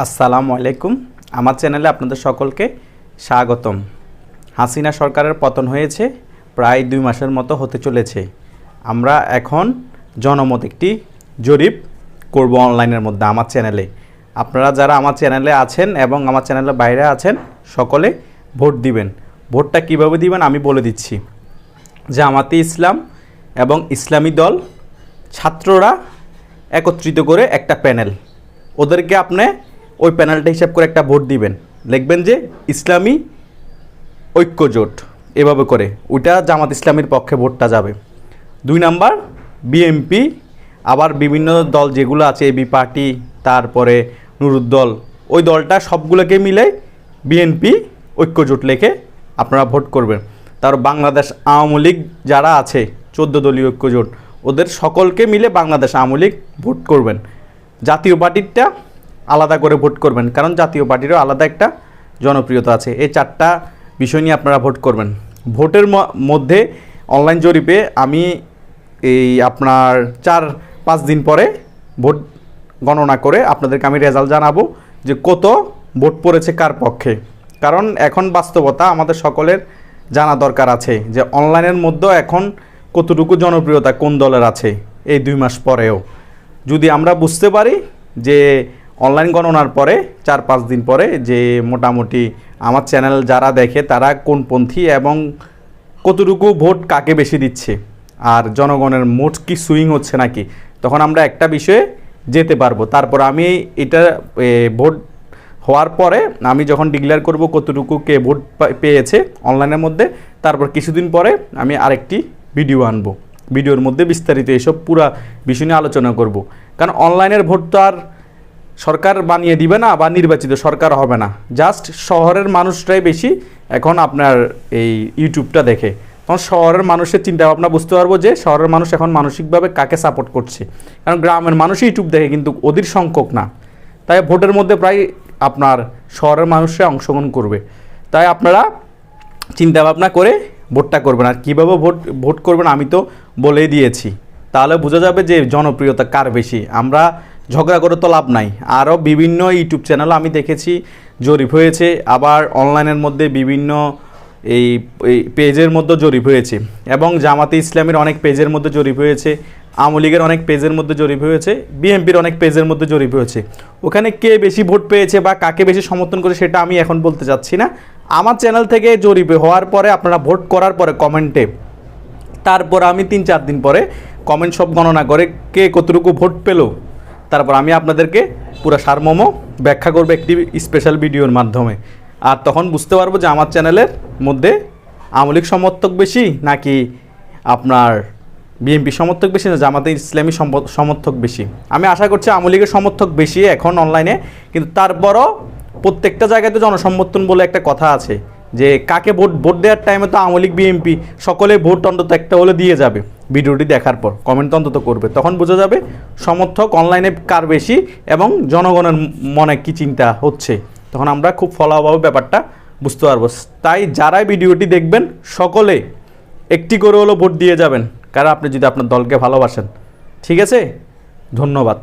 আসসালামু আলাইকুম। আমার চ্যানেলে আপনাদের সকলকে স্বাগতম। হাসিনা সরকারের পতন হয়েছে, প্রায় দুই মাসের মতো হতে চলেছে। আমরা এখন জনমত একটি জরিপ করব অনলাইনের মধ্যে আমার চ্যানেলে। আপনারা যারা আমার চ্যানেলে আছেন এবং আমার চ্যানেলের বাইরে আছেন, সকলে ভোট দিবেন। ভোটটা কীভাবে দিবেন আমি বলে দিচ্ছি। জামাতে ইসলাম এবং ইসলামী দল ছাত্ররা একত্রিত করে একটা প্যানেল। ওদেরকে আপনি ওই প্যানেলটা হিসাব করে একটা ভোট দিবেন। লিখবেন যে, ইসলামী ঐক্য জোট এভাবে করে। ওইটা জামাত ইসলামীর পক্ষে ভোটটা যাবে। দুই নাম্বার বিএমপি আবার বিভিন্ন দল যেগুলো আছে এবি পার্টি, তারপরে নুরুদ্দল, ওই দলটা সবগুলোকে মিলে বিএনপি ঐক্যজোট লেখে আপনারা ভোট করবেন। তার বাংলাদেশ আওয়ামী লীগ যারা আছে, চোদ্দ দলীয় ঐক্যজোট, ওদের সকলকে মিলে বাংলাদেশ আওয়ামী লীগ ভোট করবেন। জাতীয় পার্টিটা আলাদা করে ভোট করবেন। কারণ জাতীয় পার্টিরও আলাদা একটা জনপ্রিয়তা আছে। এই চারটা বিষয় নিয়ে আপনারা ভোট করবেন। ভোটের মধ্যে অনলাইন জরিপে আমি এই আপনার চার, পাঁচ দিন পরে ভোট গণনা করে আপনাদেরকে আমি রেজাল্ট জানাব যে কত ভোট পড়েছে কার পক্ষে। কারণ এখন বাস্তবতা আমাদের সকলের জানা দরকার আছে যে অনলাইনের মধ্যেও এখন কতটুকু জনপ্রিয়তা কোন দলের আছে এই দুই মাস পরেও। যদি আমরা বুঝতে পারি যে অনলাইন গণনার পরে, চার পাঁচ দিন পরে যে মোটামুটি আমার চ্যানেল যারা দেখে তারা কোনপন্থী এবং কতটুকু ভোট কাকে বেশি দিচ্ছে আর জনগণের মোট কি সুইং হচ্ছে নাকি, তখন আমরা একটা বিষয়ে যেতে পারব। তারপর আমি এটা ভোট হওয়ার পরে আমি যখন ডিক্লেয়ার করব কতটুকু কে ভোট পেয়েছে অনলাইনের মধ্যে, তারপর কিছুদিন পরে আমি আরেকটি ভিডিও আনব। ভিডিওর মধ্যে বিস্তারিত এসব পুরা বিষয় নিয়ে আলোচনা করব। কারণ অনলাইনের ভোট তো আর সরকার বানিয়ে দিবে না বা নির্বাচিত সরকার হবে না। জাস্ট শহরের মানুষরাই বেশি এখন আপনার এই ইউটিউবটা দেখে। তখন শহরের মানুষের চিন্তা ভাবনা বুঝতে পারব যে শহরের মানুষ এখন মানসিকভাবে কাকে সাপোর্ট করছে। কারণ গ্রামের মানুষ ইউটিউব দেখে কিন্তু অধীর সংখ্যক না। তাই ভোটের মধ্যে প্রায় আপনার শহরের মানুষরা অংশগ্রহণ করবে। তাই আপনারা চিন্তা ভাবনা করে ভোটটা করবেন। আর কীভাবে ভোট ভোট করবেন আমি তো বলেই দিয়েছি। তাহলে বোঝা যাবে যে জনপ্রিয়তা কার বেশি। আমরা ঝগড়া করে তো লাভ নাই। আরও বিভিন্ন ইউটিউব চ্যানেল আমি দেখেছি, জরিপ হয়েছে, আবার অনলাইনের মধ্যে বিভিন্ন এই পেজের মধ্যে জরিপ হয়েছে এবং জামাতে ইসলামের অনেক পেজের মধ্যে জরিপ হয়েছে, আওয়ামী লীগের অনেক পেজের মধ্যে জরিপ হয়েছে, বিএনপির অনেক পেজের মধ্যে জরিপ হয়েছে। ওখানে কে বেশি ভোট পেয়েছে বা কাকে বেশি সমর্থন করে সেটা আমি এখন বলতে চাচ্ছি না। আমার চ্যানেল থেকে জরিপে হওয়ার পরে, আপনারা ভোট করার পরে কমেন্টে, তারপর আমি তিন চার দিন পরে কমেন্ট সব গণনা করে কে কতটুকু ভোট পেল তারপর আমি আপনাদেরকে পুরো সারমর্ম ব্যাখ্যা করব একটি স্পেশাল ভিডিওর মাধ্যমে। আর তখন বুঝতে পারব যে আমার চ্যানেলের মধ্যে আমলিক সমর্থক বেশি নাকি আপনার বিএনপি সমর্থক বেশি না জামাতে ইসলামী সমর্থক বেশি। আমি আশা করছি আওয়ামী লীগের সমর্থক বেশি এখন অনলাইনে কিন্তু তারপরও প্রত্যেকটা জায়গায় তো জনসমর্থন বলে একটা কথা আছে যে কাকে ভোট ভোট দেওয়ার টাইমে তো আওয়ামী লীগ বিএনপি সকলে ভোট অন্তত একটা হলে দিয়ে যাবে। ভিডিওটি দেখার পর কমেন্ট অন্তত করবে। তখন বোঝা যাবে সমর্থক অনলাইনে কার বেশি এবং জনগণের মনে কি চিন্তা হচ্ছে। তখন আমরা খুব ফলাভাবে ব্যাপারটা বুঝতে পারব। তাই যারাই ভিডিওটি দেখবেন, সকলে একটি করে হলো ভোট দিয়ে যাবেন। কারণ আপনি যদি আপনার দলকে ভালোবাসেন। ঠিক আছে? ধন্যবাদ।